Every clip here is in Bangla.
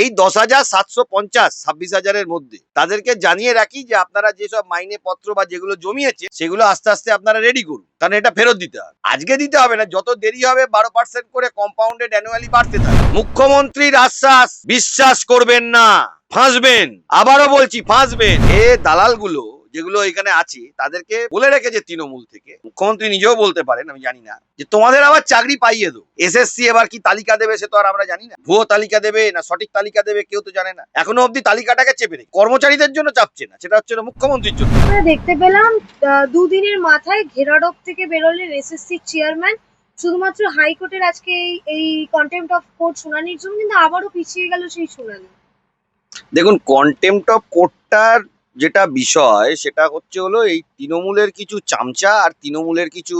এই দশ হাজার সাতশো পঞ্চাশ, ছাব্বিশ হাজারের মধ্যে। তাদেরকে জানিয়ে রাখি যে আপনারা যেসব মাইনে পত্র বা যেগুলো জমিয়েছে, সেগুলো আস্তে আস্তে আপনারা রেডি করুন। কারণ এটা ফেরত দিতে হবে। আজকে দিতে হবে না, যত দেরি হবে বারো পার্সেন্ট করে কম্পাউন্ডেড অ্যানুয়ালি বাড়তে থাকে। মুখ্যমন্ত্রীর আশ্বাস বিশ্বাস করবেন না, ফাঁসবেন। আবারও বলছি, ফাঁসবেন। এ দালালগুলো যেগুলো এখানে আছে তাদেরকে বলে রেখেছে তৃণমূল থেকে। মুখ্যমন্ত্রী নিজেও বলতে পারেন আমি জানি না। যে তোমাদের আবার চাকরি পাইয়ে দেবো। এসএসসি এবার কি তালিকা দেবে সে তো আর আমরা জানি না। ভুয়ো তালিকা দেবে না সঠিক তালিকা দেবে কেউ তো জানে না। এখনও অবধি তালিকাটাকে চেপে রেখে কর্মচারীদের জন্য চাপছে না সেটা হচ্ছে মুখ্যমন্ত্রীর জন্য। আমরা দেখতে পেলাম দুদিনের মাথায় ঘেরাডোব থেকে বেরোলেন এসএসসি চেয়ারম্যান। শুধুমাত্র হাইকোর্টের আজকে এই- এই কন্টেম্পট অফ কোর্ট শুনানির জন্য কিন্তু আবারও পিছিয়ে গেল সেই শুনানি। দেখুন কন্টেম্পট অফ কোর্টটার যেটা বিষয় সেটা হচ্ছে হলো এই তৃণমূলের কিছু চামচা আর তৃণমূলের কিছু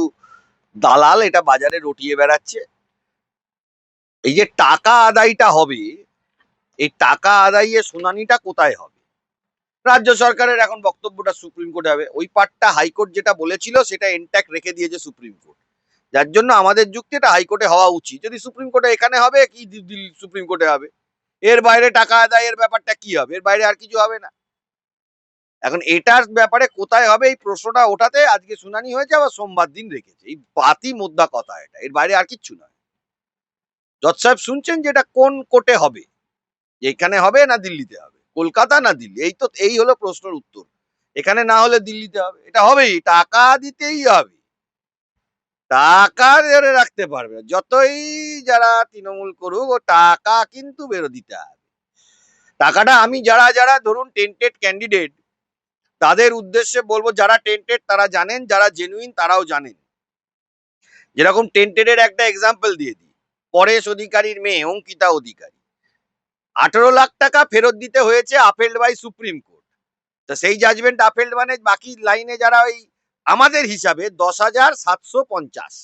দালাল এটা বাজারে রটিয়ে বেড়াচ্ছে। এই যে টাকা আদায়টা হবে, এই টাকা আদায়ের শুনানিটা কোথায় হবে? রাজ্য সরকারের এখন বক্তব্যটা সুপ্রিম কোর্টে হবে। ওই পার্টটা হাইকোর্ট যেটা বলেছিল সেটা ইনট্যাক্ট রেখে দিয়েছে সুপ্রিম কোর্ট। যার জন্য আমাদের যুক্তি এটা হাইকোর্টে হওয়া উচিত। যদি সুপ্রিম কোর্টে এখানে হবে, কি সুপ্রিম কোর্টে হবে? এর বাইরে টাকা আদায়ের ব্যাপারটা কি হবে? এর বাইরে আর কিছু হবে না। এখন এটার ব্যাপারে কোথায় হবে এই প্রশ্নটা ওঠাতে আজকে শুনানি হয়েছে, আবার সোমবার দিন রেখেছে। এই বাতি মোদ্দা কথা এটা, এর বাইরে আর কিচ্ছু নয়। জজ সাহেব শুনছেন যে এটা কোন কোর্টে হবে? এখানে হবে না দিল্লিতে হবে? কলকাতা না দিল্লি? এই তো, এই হলো প্রশ্নের উত্তর। এখানে না হলে দিল্লিতে হবে? এটা হবেই, টাকা দিতেই হবে। টাকা ধরে রাখতে পারবে, যতই যারা তৃণমূল করুক, ও টাকা কিন্তু বেরো দিতে হবে। টাকাটা আমি যারা যারা ধরুন টেন্টেড ক্যান্ডিডেট তাদের উদ্দেশ্যে বলব, যারা টেন্টেড তারা জানেন, যারা জেনুইন তারাও জানেন। যেরকম টেন্টেডের একটা এক্সাম্পল দিয়ে দিই। পরেশ অধিকারীর মেয়ে, অঙ্কিতা অধিকারী। আঠেরো লাখ টাকা ফেরত দিতে হয়েছে আপেল্ড বাই সুপ্রিম কোর্ট। তো সেই জাজমেন্ট আপেল্ড মানে বাকি লাইনে যারা ওই আমাদের হিসাবে দশ হাজার সাতশো পঞ্চাশ।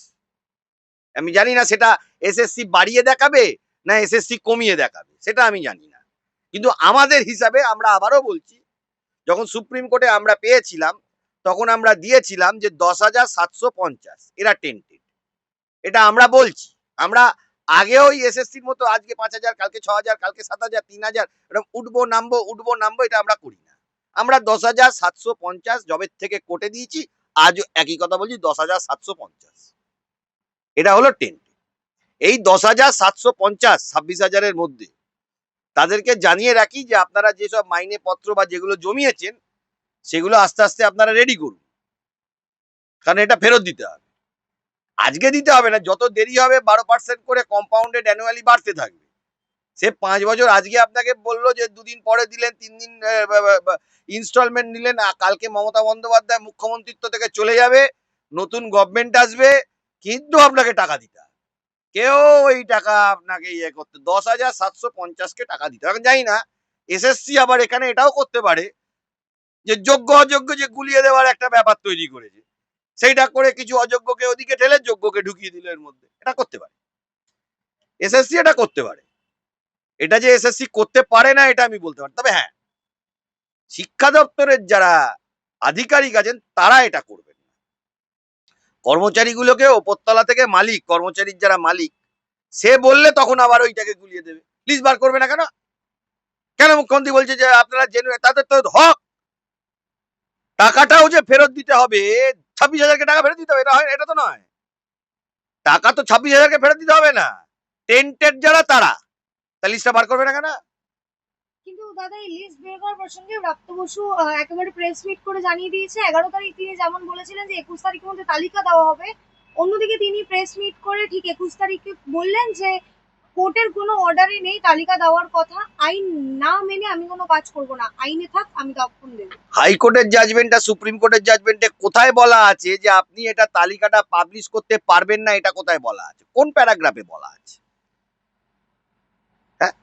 আমি জানি না সেটা এসএসসি বাড়িয়ে দেখাবে না এসএসসি কমিয়ে দেখাবে, সেটা আমি জানি না। কিন্তু আমাদের হিসাবে আমরা আবারও বলছি যখন সুপ্রিম কোর্টে আমরা পেয়েছিলাম, তখন আমরা দিয়েছিলাম যে দশ হাজার সাতশো পঞ্চাশ। এরা টেন্টেড। এটা আমরা বলছি। আমরা আগেও এসএসসির মতো আজকে পাঁচ হাজার, কালকে ছ হাজার, কালকে সাত হাজার, তিন হাজার, এরকম উঠবো, নামবো উঠবো, নামবো, এটা আমরা করি না। আমরা দশ হাজার সাতশো পঞ্চাশ জবের থেকে কোটে দিয়েছি আজও একই কথা বলছি, দশ হাজার সাতশো পঞ্চাশ। এটা হলো টেন্ট এই দশ হাজার সাতশো পঞ্চাশ, ছাব্বিশ হাজারের মধ্যে তাদেরকে জানিয়ে রাখি যে আপনারা যেসব মাইনে পত্র বা যেগুলো জমিয়েছেন, সেগুলো আস্তে আস্তে আপনারা রেডি করুন। কারণ এটা ফেরত দিতে হবে। আজকে দিতে হবে না, যত দেরি হবে বারো পার্সেন্ট করে কম্পাউন্ডেড অ্যানুয়ালি বাড়তে থাকবে। সে পাঁচ বছর আজকে আপনাকে বলল যে দুদিন পরে দিলেন, তিন দিন ইনস্টলমেন্ট নিলেন কালকে মমতা বন্দ্যোপাধ্যায় মুখ্যমন্ত্রিত্ব থেকে চলে যাবে, নতুন গভর্নমেন্ট আসবে, কিন্তু আপনাকে টাকা দিতে হবে। কেউ ওই টাকা আপনাকে ইয়ে করতে, দশ হাজার সাতশো পঞ্চাশকে টাকা দিতে হবে। জানি না, এসএসসি আবার এখানে এটাও করতে পারে যে যোগ্য অযোগ্য যে গুলিয়ে দেওয়ার একটা ব্যাপার তৈরি করেছে। সেইটা করে কিছু অযোগ্যকে ওদিকে ঠেলে যোগ্যকে ঢুকিয়ে দিল এর মধ্যে। এটা করতে পারে। এসএসসি এটা করতে পারে। এটা যে এসএসসি করতে পারে না, এটা আমি বলতে পারি তবে হ্যাঁ শিক্ষা দপ্তরের যারা আধিকারিক আছেন, তারা এটা করবেন না কর্মচারীগুলোকে ওপরতলা থেকে মালিক, কর্মচারীর যারা মালিক, সে বললে তখন আবার ওইটাকে গুলিয়ে দেবে। প্লিজ বার করবে না কেন? কেন মুখ্যমন্ত্রী বলছে যে আপনারা জেনুইন তাদের তো হক। টাকাটাও যে ফেরত দিতে হবে, ছাব্বিশ হাজারকে টাকা ফেরত দিতে হবে, এটা হয় এটা তো নয়। টাকা তো ছাব্বিশ হাজারকে ফেরত দিতে হবে না। টেন্টেড যারা, তারা। তা লিস্টটা বার করবে না কেন? দাদা এই লিস্ট বের করার প্রসঙ্গে প্রাপ্ত বসু একেবারে প্রেস মিট করে জানিয়ে দিয়েছে। এগারো তারিখ তিনি যেমন বলেছিলেন যে একুশ তারিখের মধ্যে তালিকা দেওয়া হবে, অন্যদিকে তিনি প্রেস মিট করে ঠিক একুশ তারিখে বললেন যে কোর্টের কোনো অর্ডারে নেই, তালিকা দেওয়ার কথা। আইন না মেনে আমি কোনো কাজ করব না। আইনে থাক, আমি তখন দেবো। হাইকোর্টের জাজমেন্টটা সুপ্রিম কোর্টের জাজমেন্টে কোথায় বলা আছে যে আপনি এটা তালিকাটা পাবলিশ করতে পারবেন না, এটা কোথায় বলা আছে? কোন প্যারাগ্রাফে বলা আছে হ্যাঁ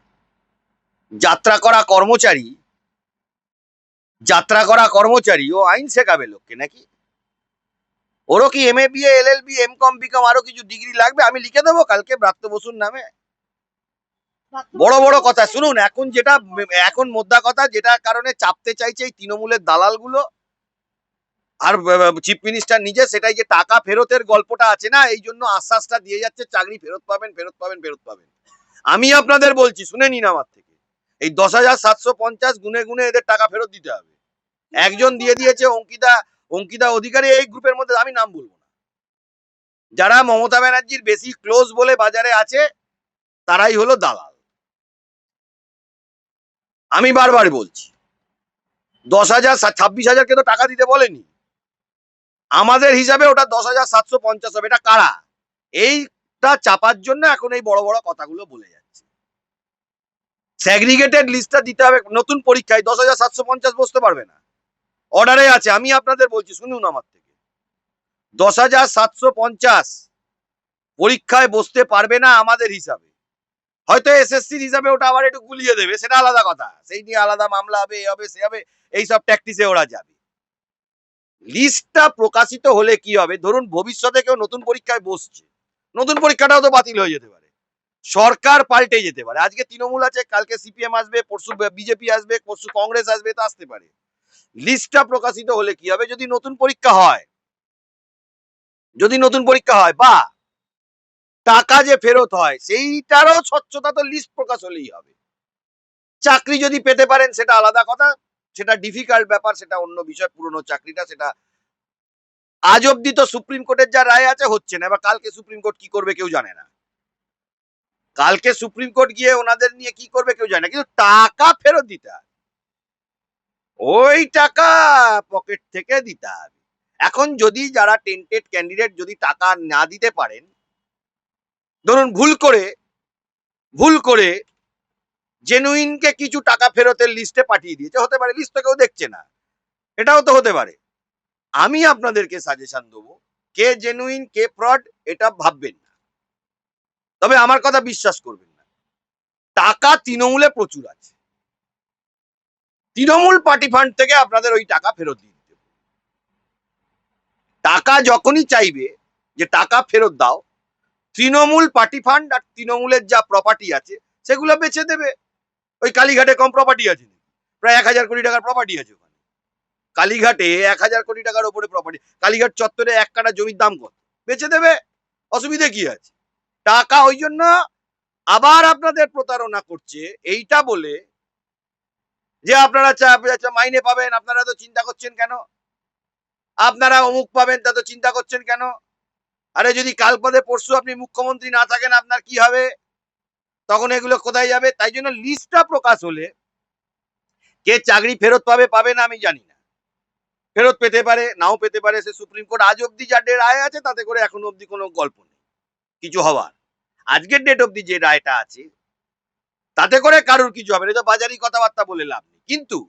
যাত্রা করা কর্মচারী যাত্রা করা কর্মচারী ও আইন শেখাবে লোককে নাকি? ওরও কি M A BA L L B M com BCom আরও কিছু ডিগ্রি লাগবে? আমি লিখে দেবো কালকে ব্রাত্য বসুর নামে। বড় বড় কথা শুনুন এখন যেটা এখন মোদ্দা কথা যেটার কারণে চাপতে চাইছে এই তৃণমূলের দালালগুলো আর চিফ মিনিস্টার নিজে সেটাই যে টাকা ফেরতের গল্পটা আছে না এই জন্য আশ্বাসটা দিয়ে যাচ্ছে চাকরি ফেরত পাবেন ফেরত পাবেন ফেরত পাবেন। আমি আপনাদের বলছি শুনে নিন আমার থেকে। এই দশ হাজার সাতশো পঞ্চাশ গুনে গুনে এদের টাকা ফেরত দিতে হবে। একজন দিয়ে দিয়েছে অঙ্কিতা অঙ্কিতা অধিকারী এই গ্রুপের মধ্যে, আমি নাম বলব না। যারা মমতা ব্যানার্জির বেশি ক্লোজ বলে বাজারে আছে, তারাই হলো দালাল। আমি বারবার বলছি, দশ হাজার ছাব্বিশ হাজারকে তো টাকা দিতে বলেনি। আমাদের হিসাবে ওটা দশ হাজার সাতশো পঞ্চাশ হবে। এটা কারা? এইটা চাপার জন্য এখন এই বড় বড় কথাগুলো বলে যাচ্ছে। স্যাগ্রিগেটেড লিস্টটা দিতে হবে, নতুন পরীক্ষায় দশ হাজার সাতশো পঞ্চাশ বসতে পারবে না। অর্ডারে আছে, আমি আপনাদের বলছি, শুনুন আমার থেকে। দশ হাজার সাতশো পঞ্চাশ পরীক্ষায় বসতে পারবে না আমাদের হিসাবে। হয়তো এসএসসির হিসাবে ওটা আবার একটু গুলিয়ে দেবে, সেটা আলাদা কথা। সেই নিয়ে আলাদা মামলা হবে, এ হবে, সে হবে, এইসব ট্যাকটিসে ওরা যাবে। লিস্টটা প্রকাশিত হলে কি হবে? ধরুন ভবিষ্যতে কেউ নতুন পরীক্ষায় বসছে, নতুন পরীক্ষাটাও তো বাতিল হয়ে যেতে পারে। সরকার পাল্টে যেতে পারে। আজকে তৃণমূল আছে, কালকে সিপিএম আসবে, পরশু বিজেপি আসবে, পরশু কংগ্রেস আসবে, তা আসতে পারে। লিস্টটা প্রকাশিত হলে কি হবে? যদি নতুন পরীক্ষা হয়, যদি নতুন পরীক্ষা হয়, বা টাকা যে ফেরত হয়, সেইটারও স্বচ্ছতা তো লিস্ট প্রকাশ হলেই হবে। চাকরি যদি পেতে পারেন, সেটা আলাদা কথা। সেটা ডিফিকাল্ট ব্যাপার, সেটা অন্য বিষয়, পুরনো চাকরিটা, সেটা আজ অব্দি তো সুপ্রিম কোর্টের যা রায় আছে, হচ্ছে না। এবার কালকে সুপ্রিম কোর্ট কি করবে কেউ জানে না। কালকে সুপ্রিম কোর্ট গিয়ে ওনাদের নিয়ে কি করবে কেউ জানে না, কিন্তু টাকা ফেরত দিতে হবে। ওই টাকা পকেট থেকে দিতে হবে। এখন যদি যারা টেন্টেড ক্যান্ডিডেট যদি টাকা না দিতে পারেন, ধরুন ভুল করে ভুল করে জেনুইনকে কিছু টাকা ফেরতের লিস্টে পাঠিয়ে দিয়েছে, হতে পারে লিস্ট তো কেউ দেখছে না, এটাও তো হতে পারে। আমি আপনাদেরকে সাজেশন দেবো, কে জেনুইন কে ফ্রড এটা ভাববেন না। তবে আমার কথা বিশ্বাস করবেন না। টাকা তৃণমূলে প্রচুর আছে। তৃণমূল পার্টি ফান্ড থেকে আপনাদের ওই টাকা ফেরত দিয়ে দিতে। টাকা যখনই চাইবে যে টাকা ফেরত দাও, তৃণমূল পার্টি ফান্ড আর তৃণমূলের যা প্রপার্টি আছে, সেগুলো বেছে দেবে। ওই কালীঘাটে কম প্রপার্টি আছে? প্রায় এক হাজার কোটি টাকার প্রপার্টি আছে ওখানে। কালীঘাটে এক হাজার কোটি টাকার উপরে প্রপার্টি কালীঘাট চত্বরে এক কাটা জমির দাম কত? বেচে দেবে। অসুবিধে কি আছে? টাকা ওই জন্য আবার আপনাদের প্রতারণা করছে, এইটা বলে যে আপনারা মাইনে পাবেন, আপনারা তো চিন্তা করছেন কেন? আপনারা অমুক পাবেন, তা তো চিন্তা করছেন কেন? আরে যদি কাল পদে পরশু আপনি মুখ্যমন্ত্রী না থাকেন, আপনার কি হবে? তখন এগুলো কোথায় যাবে? তাই জন্য লিস্টটা প্রকাশ হলে কে চাকরি ফেরত পাবে পাবে না আমি জানি না। ফেরত পেতে পারে, নাও পেতে পারে, সে সুপ্রিম কোর্ট আজ অব্দি যা ডে রায় আছে, তাতে করে এখন অব্দি কোনো গল্প নেই। কিছু হওয়ার আজকের ডেট অব্দি যে রায়টা আছে, তাতে করে কারোর কিছু হবে না। এটা বাজারি কথাবার্তা বলে লাভ নেই। কিন্তু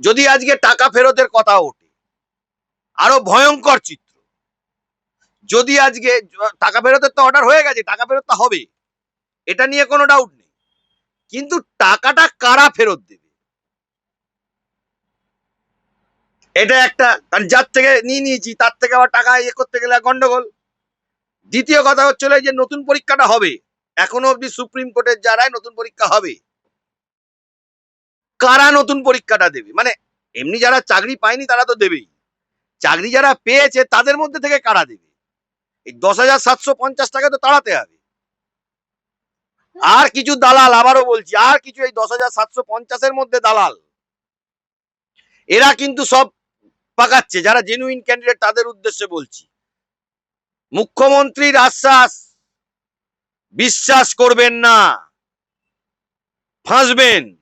যদি আজকে টাকা ফেরতের কথা ওঠে, আরও ভয়ঙ্কর চিত্র। যদি আজকে টাকা ফেরতের তো অর্ডার হয়ে গেছে, টাকা ফেরত তো হবে। এটা নিয়ে কোনো ডাউট নেই। কিন্তু টাকাটা কারা ফেরত দেবে? এটা একটা, কারণ যার থেকে নিয়ে নিয়েছি, তার থেকে আবার টাকা ইয়ে করতে গেলে গন্ডগোল। দ্বিতীয় কথা হচ্ছে এই যে নতুন পরীক্ষাটা হবে। এখনও অবধি সুপ্রিম কোর্টের যারাই নতুন পরীক্ষা হবে। কারা নতুন পরীক্ষাটা দেবে? মানে এমনি যারা চাকরি পায়নি তারা তো দেবেই। চাকরি যারা পেয়েছে তাদের মধ্যে থেকে কারা দেবে? এই দশ হাজার সাতশো পঞ্চাশ টাকা তো তাড়াতে হবে। আর কিছু দালাল, আবারও বলছি, আর কিছু এই দশ হাজার সাতশো পঞ্চাশের মধ্যে দালাল। এরা কিন্তু সব পাকাচ্ছে, যারা জেনুইন ক্যান্ডিডেট তাদের উদ্দেশ্যে বলছি। মুখ্যমন্ত্রীর আশ্বাস বিশ্বাস করবেন না ফাঁসবেন।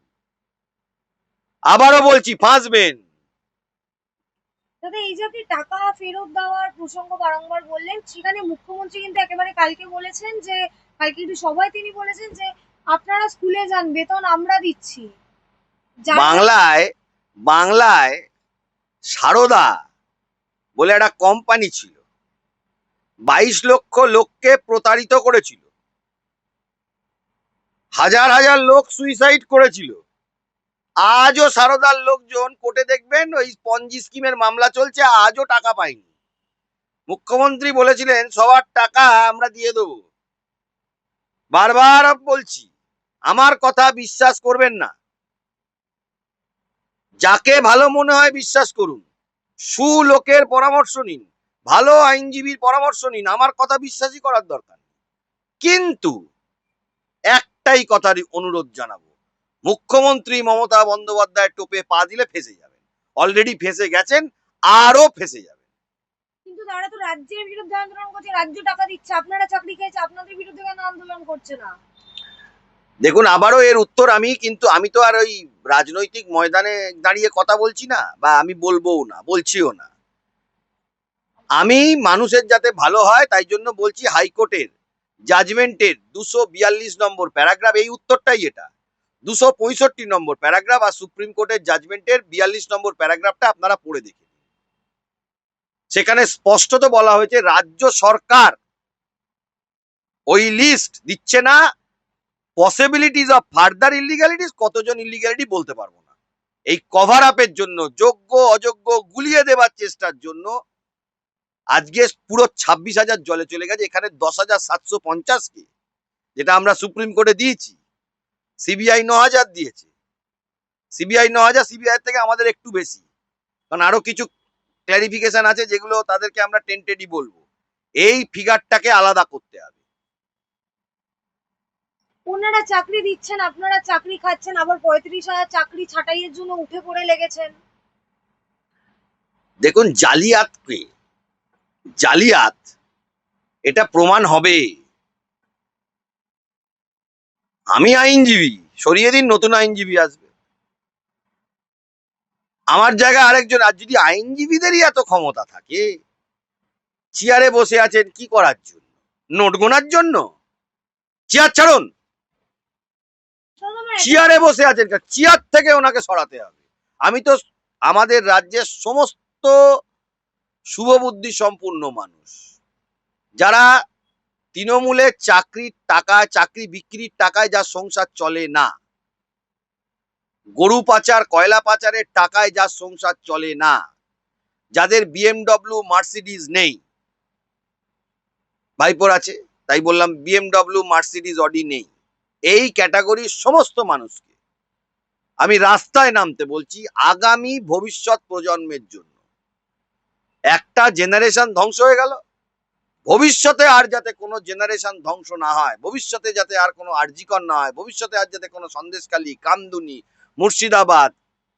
আবারও বলছি ফাঁসবেন। দাদা এই যে আপনি টাকা ফেরত দেওয়ার প্রসঙ্গ বারংবার বললেন সেখানে মুখ্যমন্ত্রী কিন্তু একেবারে কালকে বলেছেন যে কালকে কিন্তু সবাই তিনি বলেছেন যে আপনারা স্কুলে যান বেতন আমরা দিচ্ছি। বাংলায় বাংলায় সারদা বলে একটা কোম্পানি ছিল। বাইশ লক্ষ লোককে প্রতারিত করেছিল। হাজার হাজার লোক সুইসাইড করেছিল। আজও সারদার লোকজন কোর্টে দেখবেন ওই পঞ্জি স্কিমের মামলা চলছে, আজও টাকা পায়নি। মুখ্যমন্ত্রী বলেছিলেন, সবার টাকা আমরা দিয়ে দেবো। বারবার বলছি, আমার কথা বিশ্বাস করবেন না। যাকে ভালো মনে হয় বিশ্বাস করুন। সুলোকের পরামর্শ নিন। ভালো আইনজীবীর পরামর্শ নিন আমার কথা বিশ্বাসই করার দরকার কিন্তু একটাই কথার অনুরোধ জানাব মুখ্যমন্ত্রী মমতা বন্দ্যোপাধ্যায় টোপে পা দিলে ফেসে যাবেন। অলরেডি ফেসে গেছেন আরও ফেসে যাবেন। কিন্তু তারা তো রাজ্যের বিরুদ্ধে আন্দোলন করছে রাজ্য টাকা দিচ্ছে আপনারা চাকরি খেয়েছে আপনাদের বিরুদ্ধে কেন আন্দোলন করছে না? দেখুন আবারও এর উত্তর আমি কিন্তু আমি তো আর ওই রাজনৈতিক ময়দানে দাঁড়িয়ে কথা বলছি না বা আমি বলবোও না বলছিও না। আমি মানুষের যাতে ভালো হয়, তাই জন্য বলছি হাইকোর্টের জাজমেন্টের দুশো বিয়াল্লিশ নম্বর প্যারাগ্রাফ এই উত্তরটাই এটা দুশো পঁয়ষট্টি নম্বর প্যারাগ্রাফ আর সুপ্রিম কোর্টের জাজমেন্টের বিয়াল্লিশ নম্বর প্যারাগ্রাফটা আপনারা পড়ে দেখে নিন। সেখানে স্পষ্টত বলা হয়েছে, রাজ্য সরকার ওই লিস্ট দিচ্ছে না পসিবিলিটিস অফ ফার্দার ইলিগ্যালিটিস কতজন ইলিগ্যালিটি বলতে পারব না এই কভার আপের জন্য, যোগ্য, অযোগ্য, গুলিয়ে দেবার চেষ্টার জন্য আজকে পুরো ছাব্বিশ হাজার জলে চলে গেছে এখানে দশ হাজার সাতশো পঞ্চাশ কি যেটা আমরা সুপ্রিম কোর্টে দিয়েছি। সিবিআই ন হাজার দিয়েছে। সিবিআই ন হাজার সিবিআই থেকে আমাদের একটু বেশি। কারণ আরও কিছু ক্ল্যারিফিকেশন আছে যেগুলো তাদেরকে আমরা টেন্টেডি বলব। এই ফিগারটাকে আলাদা করতে হবে। ওনারা চাকরি দিচ্ছেন আপনারা চাকরি খাচ্ছেন আবার পঁয়ত্রিশ হাজার চাকরি ছাঁটাইয়ের জন্য উঠে পড়ে লেগেছেন। দেখুন জালিয়াতকে জালিয়াত, এটা প্রমাণ হবে। আমি আইনজীবী, সরিয়ে দিন, নতুন আইনজীবী আসবে। আমার জায়গায় আরেকজন, আর যদি আইনজীবীদেরই এত ক্ষমতা থাকে, চেয়ারে বসে আছেন, কি করার জন্য? নোট গোনার জন্য? চেয়ার ছাড়ুন। চেয়ারে বসে আছেন চেয়ার থেকে ওনাকে সরাতে হবে। আমি তো আমাদের রাজ্যের সমস্ত শুভবুদ্ধি সম্পূর্ণ মানুষ। যারা তৃণমূলের চাকরির টাকা চাকরি বিক্রির টাকায় যা সংসার চলে না, গরু পাচার, কয়লা পাচারের টাকায় যা সংসার চলে না, যাদের বিএমডব্লিউ মার্সিডিজ নেই, ভাইপোর আছে, তাই বললাম বিএমডব্লিউ মার্সিডিজ অডি নেই। এই ক্যাটাগরির সমস্ত মানুষকে আমি রাস্তায় নামতে বলছি, আগামী ভবিষ্যৎ প্রজন্মের জন্য। একটা জেনারেশন ধ্বংস হয়ে গেল। ভবিষ্যতে আর যাতে কোনো জেনারেশন ধ্বংস না হয়, ভবিষ্যতে যাতে আর কোনো আর্জিকর না হয়, ভবিষ্যতে আর যাতে কোনো সন্দেশকালী কামদুনি, মুর্শিদাবাদ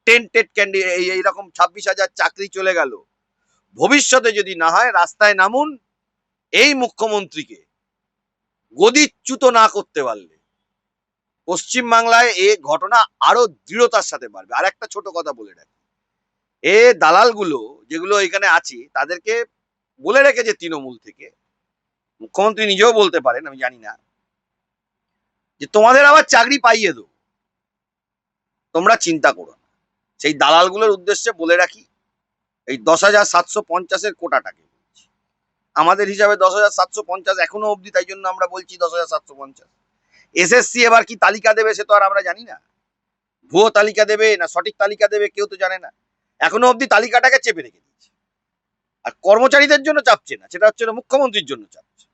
টেন্টেড ক্যান্ডি এই এইরকম ছাব্বিশ হাজার চাকরি চলে গেল। ভবিষ্যতে যদি না হয়, রাস্তায় নামুন, এই মুখ্যমন্ত্রীকে গদিচ্যুত না করতে পারলে পশ্চিম বাংলায় এ ঘটনা আরও দৃঢ়তার সাথে বাড়বে। আর একটা ছোট কথা বলে রাখি। এ দালালগুলো যেগুলো এখানে আছে, তাদেরকে বলে রেখেছে তৃণমূল থেকে, মুখ্যমন্ত্রী নিজেও বলতে পারেন, আমি জানি না, যে তোমাদের আবার চাকরি পাইয়ে দেবো। তোমরা চিন্তা করো সেই দালালগুলোর উদ্দেশ্যে বলে রাখি, এই দশ হাজার সাতশো পঞ্চাশের কোটাটাকে বলছি। আমাদের হিসাবে দশ হাজার সাতশো পঞ্চাশ এখনও অবধি, তাই জন্য আমরা বলছি দশ হাজার সাতশো পঞ্চাশ। এসএসসি এবার কি তালিকা দেবে, সে তো আর আমরা জানি না। ভুয়ো তালিকা দেবে না সঠিক তালিকা দেবে, কেউ তো জানে না। এখনও অবধি তালিকাটাকে চেপে রেখে দিয়েছে। আর কর্মচারীদের জন্য চাপছে না, সেটা হচ্ছে মুখ্যমন্ত্রীর জন্য চাপছে।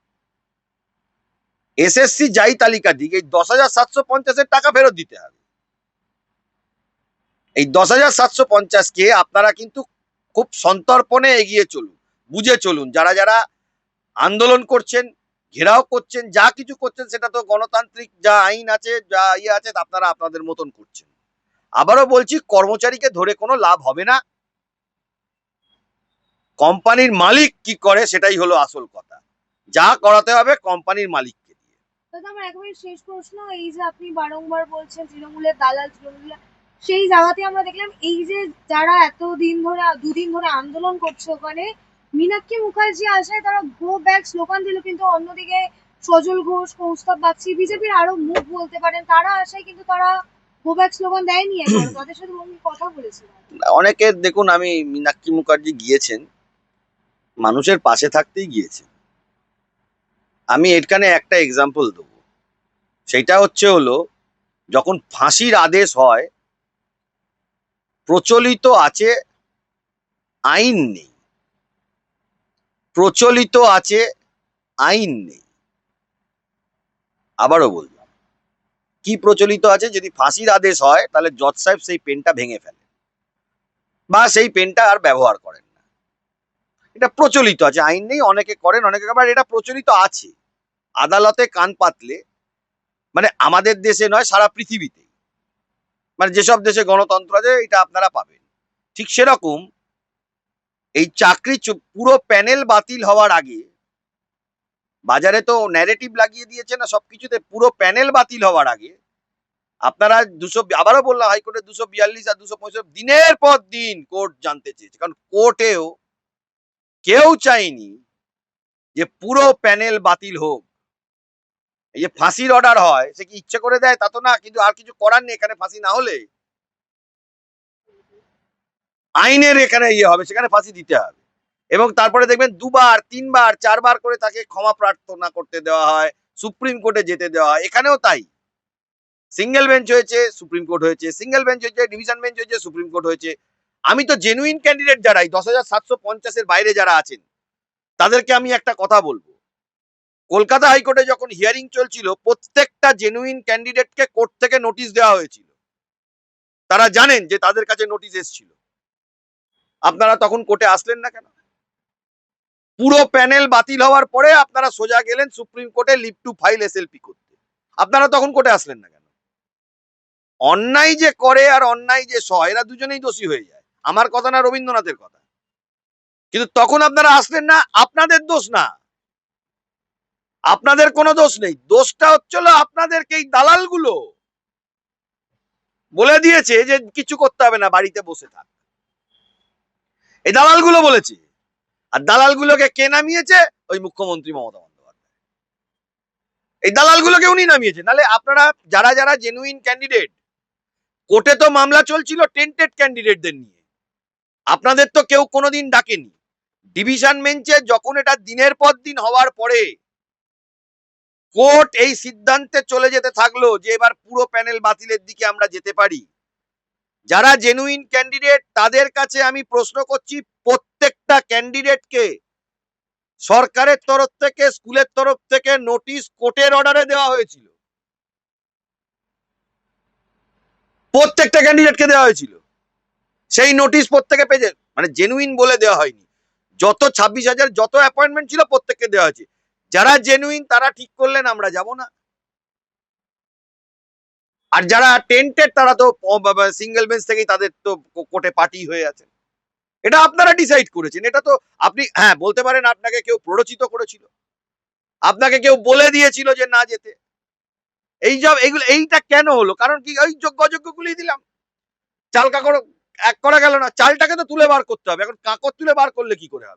এসএসসি যাই তালিকা দিক, এই দশ হাজার সাতশো পঞ্চাশের টাকা ফেরত দিতে হবে। এই দশ হাজার সাতশো পঞ্চাশকে আপনারা কিন্তু খুব সন্তর্পণে এগিয়ে চলুন, বুঝে চলুন, যারা যারা আন্দোলন করছেন, ঘেরাও করছেন, যা কিছু করছেন, সেটা তো গণতান্ত্রিক যা আইন আছে, যা ইয়ে আছে আপনারা আপনাদের মতন করছেন। আবারও বলছি, কর্মচারীকে ধরে কোনো লাভ হবে না। কোম্পানির মালিক কি করে সেটাই হলো আসল কথা। যা করাতে হবে কোম্পানির মালিককে আমার শেষ প্রশ্ন, এই যে আপনি বারংবার বলছেন দালাল সেই জায়গাতে আমরা দেখলাম, এই যে যারা ধরে, দুদিন ধরে আন্দোলন করছে ওখানে, মীনাক্ষী মুখার্জি আসায় তারা ব্যাক দিল, কিন্তু অন্যদিকে সজল ঘোষ কৌস্তব বাগচি, বিজেপির আরও মুখ বলতে পারেন, তারা আসায় কিন্তু তারা অনেকের দেখুন, আমি মীনাক্ষী মুখার্জি গিয়েছেন, মানুষের পাশে থাকতেই গিয়েছেন। আমি এখানে একটা এক্সাম্পল দেবো। সেটা হচ্ছে হলো, যখন ফাঁসির আদেশ হয়, প্রচলিত আছে আইন নেই। প্রচলিত আছে আইন নেই। আবারও বললাম কি প্রচলিত আছে? যদি ফাঁসির আদেশ হয়, তাহলে জজ সাহেব সেই পেনটা ভেঙে ফেলে। বা সেই পেনটা আর ব্যবহার করেন না। এটা প্রচলিত আছে, আইন নেই, অনেকে করেন, অনেকে আবার এটা প্রচলিত আছে। আদালতে কান পাতলে মানে আমাদের দেশে নয়, সারা পৃথিবীতে। মানে যেসব দেশে গণতন্ত্র আছে, এটা আপনারা পাবেন। ঠিক সেরকম এই চাকরি পুরো প্যানেল বাতিল হওয়ার আগে বাজারে তো ন্যারেটিভ লাগিয়ে দিয়েছে না, সবকিছুতে পুরো প্যানেল বাতিল হওয়ার আগে। আপনারা দুশো আবারও বললাম, হাইকোর্টে দুশো বিয়াল্লিশ আর দুশো পঁয়ষট্টি দিনের পর দিন কোর্ট জানতে চেয়েছে। কারণ কোর্টেও কেউ চায়নি যে পুরো প্যানেল বাতিল হোক। এই যে ফাঁসির অর্ডার হয়, সে কি ইচ্ছে করে দেয়? তা তো না, কিন্তু আর কিছু করার নেই এখানে ফাঁসি না হলে। আইনের এখানে ইয়ে হবে, সেখানে ফাঁসি দিতে হবে। এবং তারপরে দেখবেন দুবার, তিনবার, চারবার করে তাকে ক্ষমা প্রার্থনা করতে দেওয়া হয়, সুপ্রিম কোর্টে যেতে দেওয়া হয়। এখানেও তাই। সিঙ্গেল বেঞ্চ হয়েছে, সুপ্রিম কোর্ট হয়েছে। সিঙ্গেল বেঞ্চ হয়েছে, ডিভিশন বেঞ্চ হয়েছে, সুপ্রিম কোর্ট হয়েছে। আমি তো জেনুইন ক্যান্ডিডেট যারাই দশ হাজার সাতশো পঞ্চাশের বাইরে যারা আছেন, তাদেরকে আমি একটা কথা বলব। কলকাতা হাইকোর্টে যখন হিয়ারিং চলছিল, প্রত্যেকটা জেনুইন ক্যান্ডিডেটকে কোর্ট থেকে নোটিশ দেওয়া হয়েছিল। তারা জানেন যে তাদের কাছে নোটিশ এসেছিল। আপনারা তখন কোর্টে আসলেন না কেন? পুরো প্যানেল বাতিল হওয়ার পরে আপনারা সোজা গেলেন সুপ্রিম কোর্টে লিভ টু ফাইল এসএলপি করতে। আপনারা তখন কোর্টে আসলেন না কেন? অন্যায় যে করে আর অন্যায় যে সয়, এরা দুজনেই দোষী হয়ে যায়। আমার কথা না রবীন্দ্রনাথের কথা। কিন্তু তখন আপনারা আসলেন না, আপনাদের দোষ না। আপনাদের কোনো দোষ নেই। দোষটা হচ্ছিল আপনাদেরকে এই দালালগুলো বলে দিয়েছে যে কিছু করতে হবে না, বাড়িতে বসে থাক। এই দালালগুলো বলেছে। আর দালালগুলোকে কে নামিয়েছে? ওই মুখ্যমন্ত্রী মমতা বন্দ্যোপাধ্যায়। এই দালালগুলোকে উনি নামিয়েছে। নালে আপনারা যারা যারা জেনুইন ক্যান্ডিডেট কোর্টে তো মামলা চলছিল টেন্টেড ক্যান্ডিডেটদের নিয়ে। আপনাদের তো কেউ কোনোদিন ডাকেনি। ডিভিশন বেঞ্চে যখন এটা দিনের পর দিন হওয়ার পরে কোর্ট এই সিদ্ধান্তে চলে যেতে থাকল যে এবার পুরো প্যানেল বাতিলের দিকে আমরা যেতে পারি। যারা জেনুইন ক্যান্ডিডেট তাদের কাছে আমি প্রশ্ন করছি প্রত্যেকটা ক্যান্ডিডেটকে সরকারের তরফ থেকে, স্কুলের তরফ থেকে নোটিশ কোর্টের অর্ডারে দেওয়া হয়েছিল। প্রত্যেকটা ক্যান্ডিডেটকে দেওয়া হয়েছিল। সেই নোটিশ প্রত্যেকে পেয়েছে। মানে জেনুইন বলে দেওয়া হয়নি। যত ছাব্বিশ হাজার, যত অ্যাপয়েন্টমেন্ট ছিল প্রত্যেককে দেওয়া হয়েছে। যারা জেনুইন তারা ঠিক করলেন, আমরা যাব না। আর যারা টেন্টেড তারা তো সিঙ্গেল বেঞ্চ থেকেই তাদের তো কোর্টে পার্টি হয়ে আছে এটা আপনারা ডিসাইড করেছেন। এটা তো আপনি হ্যাঁ বলতে পারেন আপনাকে কেউ প্ররোচিত করেছিল। আপনাকে কেউ বলে দিয়েছিল যে না যেতে। এই যা, এইগুলো, এইটা কেন হলো? কারণ কি, ওই যোগ্য অযোগ্যগুলি দিলাম। চাল কাকড় এক করা গেল না, চালটাকে তো তুলে বার করতে হবে। এখন কাকড় তুলে বার করলে কি করে হবে?